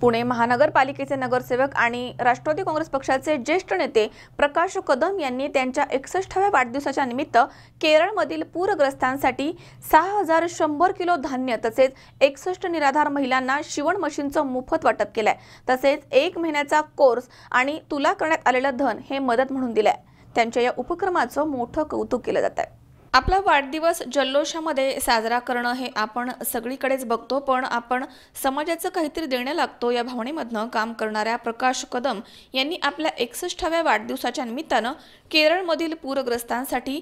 पुणे महानगरपालिकेचे नगरसेवक आणि राष्ट्रवादी काँग्रेस पक्षाचे ज्येष्ठ नेते प्रकाश कदम यांनी त्यांच्या एकसष्टाव्या वाढदिवसाच्या निमित्त केरळमधील पूरग्रस्तांसाठी सहा हजार शंभर किलो धान्य तसेच एकसष्ट निराधार महिलांना शिवण मशीनचं मोफत वाटप केलंय. तसेच एक महिन्याचा कोर्स आणि तुला करण्यात आलेलं धन हे मदत म्हणून दिलंय. त्यांच्या या उपक्रमाचं मोठं कौतुक केलं जात आहे आपला वाढदिवस जल्लोषामध्ये साजरा करणं हे आपण सगळीकडेच बघतो पण आपण समाजाचं काहीतरी देणं लागतो या भावनेमधनं काम करणाऱ्या प्रकाश कदम यांनी आपल्या एकसष्टाव्या वाढदिवसाच्या निमित्तानं केरळमधील पूरग्रस्तांसाठी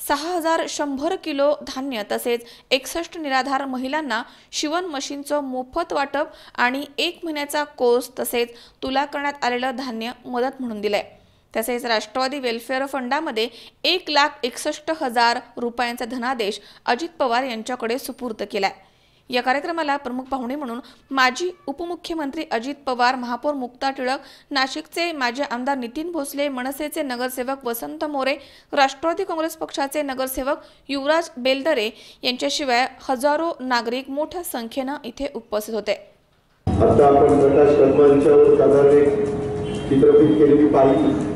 सहा हजार शंभर किलो धान्य तसेच एकसष्ट निराधार महिलांना शिवण मशीनचं मोफत वाटप आणि एक महिन्याचा कोर्स तसेच तुला करण्यात आलेलं धान्य मदत म्हणून दिलंय. तसेच राष्ट्रवादी वेलफेअर फंडामध्ये एक लाख एकसष्ट हजार रुपयांचा धनादेश अजित पवार यांच्याकडे सुपूर्द केलाय. या कार्यक्रमाला प्रमुख पाहुणे म्हणून माजी उपमुख्यमंत्री अजित पवार महापौर मुक्ता टिळक नाशिकचे माजी आमदार नितीन भोसले मनसेचे नगरसेवक वसंत मोरे राष्ट्रवादी काँग्रेस पक्षाचे नगरसेवक युवराज बेलदरे यांच्याशिवाय हजारो नागरिक मोठ्या संख्येनं इथे उपस्थित होते. आता आपण प्रकाश चित्रफित केलेली पाहिली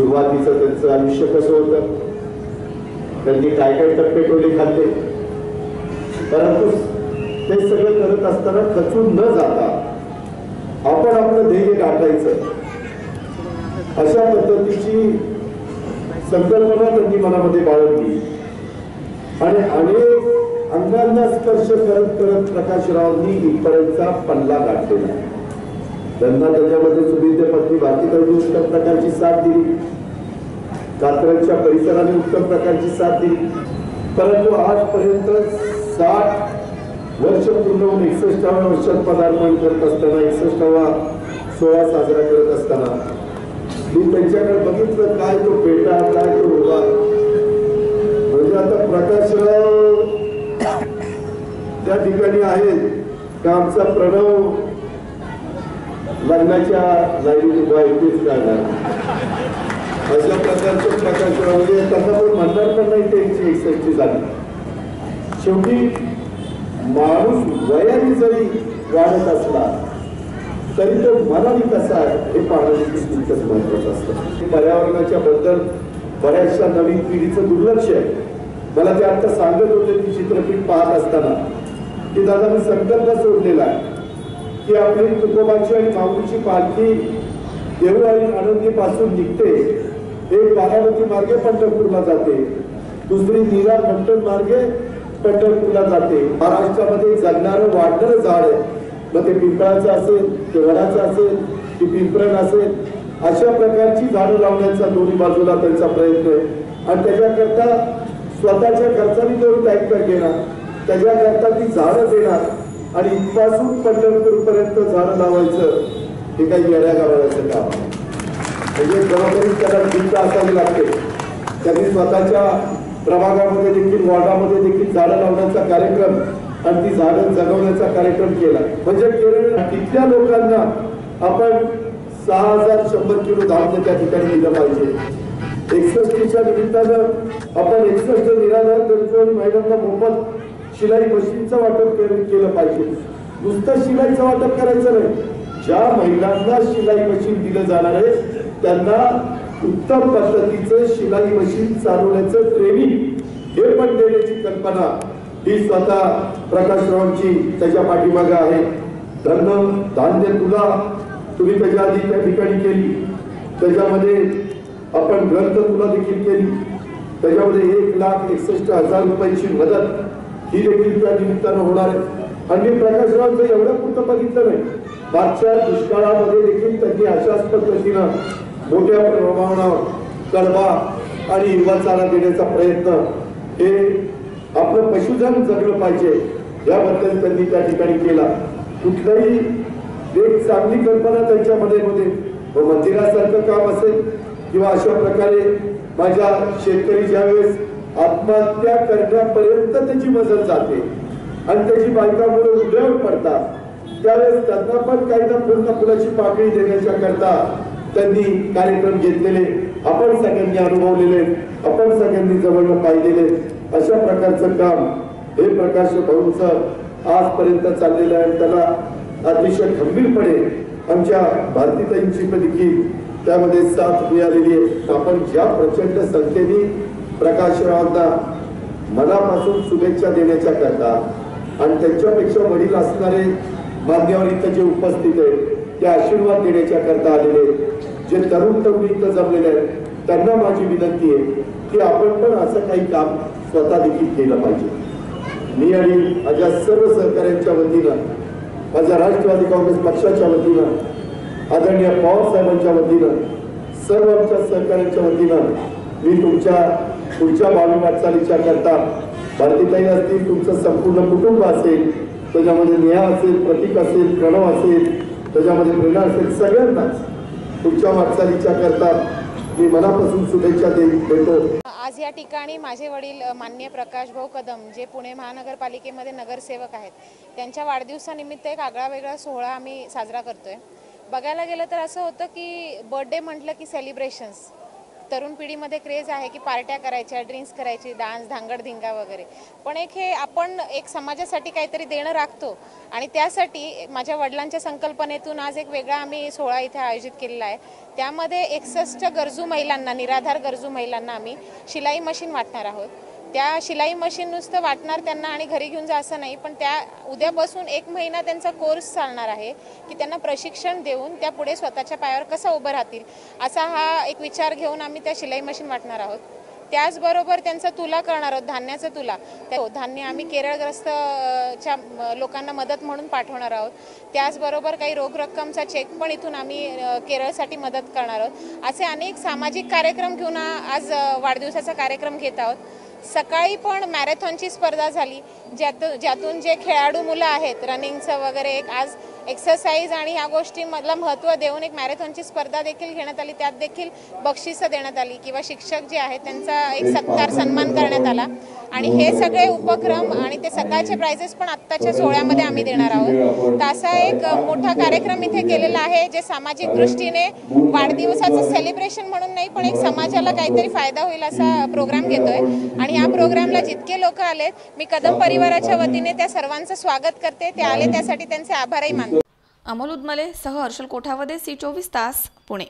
सुरुवातीचं त्यांचं आयुष्य कसं होतं? त्यांनी काय काय टप्पे टोले खाल्ले? परंतु ते सगळं करत असताना खचून न जाता आपण आपलं ध्येय गाठायचं. अशा पद्धतीची संकल्पना त्यांनी मनामध्ये बाळगली. आणि अनेक अंगांना स्पर्श करत करत प्रकाशरावनी इथपर्यंतचा पल्ला गाठलेला त्यांना त्याच्यामध्ये सुविधे पत्नी भारतीकडून उत्तम प्रकारची साथ दिली. कात्रांच्या परिसराने उत्तम प्रकारची साथ दिली. परंतु आजपर्यंत साठ वर्ष पूर्ण होऊन एकसष्टाव्या वर्षात पदार्पण करत असताना एकसष्टावा सोहळा साजरा करत असताना मी त्यांच्याकडे बघितलं काय तो पेटा काय तो उभा. म्हणजे आता प्रकाशराव त्या ठिकाणी आहेत का आमचा प्रणव लग्नाच्या जागी उभा येतेच काढणार अशा प्रकारचे प्रकाशराव म्हणजे त्यांना पण म्हणणार पण नाही त्यांची एकसष्टी झाली शेवटी माणूस वयाने जरी वाढत असला तरी तो मनाने कसा आहे हे पाहणं तितकंच महत्वाचं असतं. पर्यावरणाच्या बद्दल बऱ्याचशा नवीन पिढीचं दुर्लक्ष आहे. मला ते आता सांगत होते की चित्रपट पाहत असताना. की दादा मी संकल्प सोडलेला आहे. की आपली तुकोबाची आणि माऊलीची पालखी देऊळ आणि आनंदीपासून निघते एक बारामती मार्गे पंढरपूरला जाते. दुसरी नीरा मंटन मार्गे पंढरपूरला जाते. महाराष्ट्रामध्ये जगणारं वाढणारं झाड आहे. मग ते पिंपळाचं असेल ते वडाचं असेल की पिंपरण असेल अशा प्रकारची झाडं लावण्याचा दोन्ही बाजूला त्यांचा प्रयत्न आहे. आणि त्याच्याकरता स्वतःच्या खर्चाने जो टँकर घेणार. त्याच्याकरता ती झाडं देणार. आणि इथपासून पंढरपूर पर्यंत झाडं लावायचं हे काही येड्या गावाचं काम म्हणजे खरोखरीच त्याला चिंता असावी लागते. त्यांनी स्वतःच्या प्रभागामध्ये देखील वॉर्डामध्ये देखील झाडं लावण्याचा कार्यक्रम आणि ती झाडं जगवण्याचा कार्यक्रम केला. म्हणजे केरळ तिथल्या लोकांना आपण सहा हजार शंभर किलो धान्य त्या ठिकाणी दिलं पाहिजे. एकसष्टीच्या निमित्तानं आपण एकसष्ट निराधार गरजू आणि महिलांना मोफत शिलाई मशीनचं वाटप केलं केलं पाहिजे. नुसतं शिलाईचं वाटप करायचं नाही. ज्या महिलांना शिलाई मशीन दिलं जाणार आहे त्यांना उत्तम पद्धतीचं शिलाई मशीन चालवण्याचं ट्रेनिंग हे पण देण्याची कल्पना ही स्वतः प्रकाशरावांची त्याच्या पाठीमागे आहे. धन्य धान्य तुला तुम्ही त्याच्या आधी त्या ठिकाणी केली. त्याच्यामध्ये आपण ग्रंथ तुला देखील केली. त्याच्यामध्ये एक लाख एकसष्ट हजार रुपयाची मदत ही देखील त्या निमित्तानं होणार आहे. आणि मी प्रकाशरावांचं एवढं पुरतं बघितलं नाही. मागच्या दुष्काळामध्ये देखील त्यांनी अशाच पद्धतीनं मोठ्या प्रमाणावर कडवा आणि हिरवा चारा देण्याचा प्रयत्न हे आपलं पशुधन जगलं पाहिजे याबद्दल त्यांनी त्या ठिकाणी केला. कुठलाही एक चांगली कल्पना त्यांच्यामध्ये मध्ये मंदिरासारखं काम असेल किंवा अशा प्रकारे माझ्या शेतकरी ज्यावेळेस आत्महत्या करण्यापर्यंत त्याची मदत जाते. आणि त्याची बायका मुलं उद्यावर पडतात. त्यावेळेस त्यांना पण काही ना पूर्ण फुलाची पाकळी देण्याच्या करता त्यांनी कार्यक्रम घेतलेले. आपण सगळ्यांनी अनुभवलेले. आपण सगळ्यांनी जवळ पाहिलेले. अशा प्रकारचं काम हे प्रकाश भाऊंच आजपर्यंत चाललेलं आहे. त्याला अतिशय खंबीरपणे आमच्या भारतीताईंची देखील त्यामध्ये साथ मिळालेली आहे. आपण ज्या प्रचंड संख्येने प्रकाश रावांना मनापासून शुभेच्छा देण्याच्या करता आणि त्यांच्यापेक्षा वडील असणारे मान्यवर इथं जे उपस्थित आहेत ते आशीर्वाद देण्याच्या करता आलेले आहेत. जे तरुण तरुण इथं जमलेले आहेत त्यांना माझी विनंती आहे की आपण पण असं काही काम स्वतः देखील केलं पाहिजे मी आणि माझ्या सर्व सहकाऱ्यांच्या वतीनं माझ्या राष्ट्रवादी काँग्रेस पक्षाच्या वतीनं आदरणीय पवारसाहेबांच्या वतीनं सर्व आमच्या सहकाऱ्यांच्या वतीनं मी तुमच्या पुढच्या भावी वाटचालीच्या करता भारतीताई असतील तुमचं संपूर्ण कुटुंब असेल त्याच्यामध्ये नेहा असेल प्रतीक असेल प्रणव असेल त्याच्यामध्ये प्रेरणा असेल सगळ्यांनाच पुढच्या वाटचालीच्या करता मी मनापासून शुभेच्छा देतो आज या ठिकाणी माझे वडील मान्य प्रकाश भाऊ कदम जे पुणे महानगरपालिकेमध्ये नगरसेवक आहेत त्यांच्या वाढदिवसानिमित्त एक आगळा वेगळा सोहळा आम्ही साजरा करतोय. बघायला गेलं तर असं होतं की बर्थडे म्हटलं की सेलिब्रेशन्स तरुण पिढीमध्ये क्रेज आहे की पार्ट्या करायच्या ड्रिंक्स करायची डान्स धांगडधिंगा वगैरे. पण एक हे आपण एक समाजासाठी काहीतरी देणं राखतो. आणि त्यासाठी माझ्या वडिलांच्या संकल्पनेतून आज एक वेगळा आम्ही सोहळा इथे आयोजित केलेला आहे. त्यामध्ये एकसष्ट गरजू महिलांना निराधार गरजू महिलांना आम्ही शिलाई मशीन वाटणार आहोत. त्या शिलाई मशीन नुसतं वाटणार त्यांना आणि घरी घेऊन जा असं नाही पण त्या उद्यापासून एक महिना त्यांचा कोर्स चालणार आहे की त्यांना प्रशिक्षण देऊन त्या पुढे स्वतःच्या पायावर कसं उभं राहतील असा हा एक विचार घेऊन आम्ही त्या शिलाई मशीन वाटणार आहोत. त्याचबरोबर त्यांचा तुला करणार आहोत धान्याचा तुला. त्या धान्य आम्ही केरळग्रस्त च्या लोकांना मदत म्हणून पाठवणार आहोत. त्याचबरोबर काही रोख रक्कमचा चेक पण इथून आम्ही केरळसाठी मदत करणार आहोत. असे अनेक सामाजिक कार्यक्रम घेऊन आज वाढदिवसाचा कार्यक्रम घेत आहोत. सकाळी पण मॅरेथॉनची स्पर्धा झाली. ज्यात ज्यातून जे खेळाडू मुलं आहेत रनिंगचं वगैरे एक आज एक्सरसाइज आणि ह्या गोष्टीमधलं महत्त्व देऊन एक मॅरेथॉनची स्पर्धा देखील घेण्यात आली. त्यात देखील बक्षिसं देण्यात आली किंवा शिक्षक जे आहेत त्यांचा एक सत्कार सन्मान करण्यात आला. आणि हे सगळे उपक्रम आणि ते सकाळचे प्राइजेस पण आत्ताच्या सोहळ्यामध्ये आम्ही देणार आहोत. तर असा एक मोठा कार्यक्रम इथे केलेला आहे जे सामाजिक दृष्टीने वाढदिवसाचं सेलिब्रेशन म्हणून नाही पण एक समाजाला काहीतरी फायदा होईल असा प्रोग्राम घेतोय. आणि या प्रोग्रामला जितके लोक आलेत मी कदम परिवाराच्या वतीने त्या सर्वांचं स्वागत करते. ते आले त्यासाठी त्यांचे आभारही मानते. अमोल उदमले सह हर्षल कोठावदे सी चोवीस तास पुणे.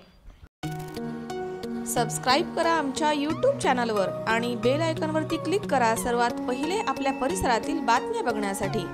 सबस्क्राईब करा आमच्या यूट्यूब चॅनलवर आणि बेल आयकॉनवरती क्लिक करा सर्वात पहिले आपल्या परिसरातील बातम्या बघण्यासाठी.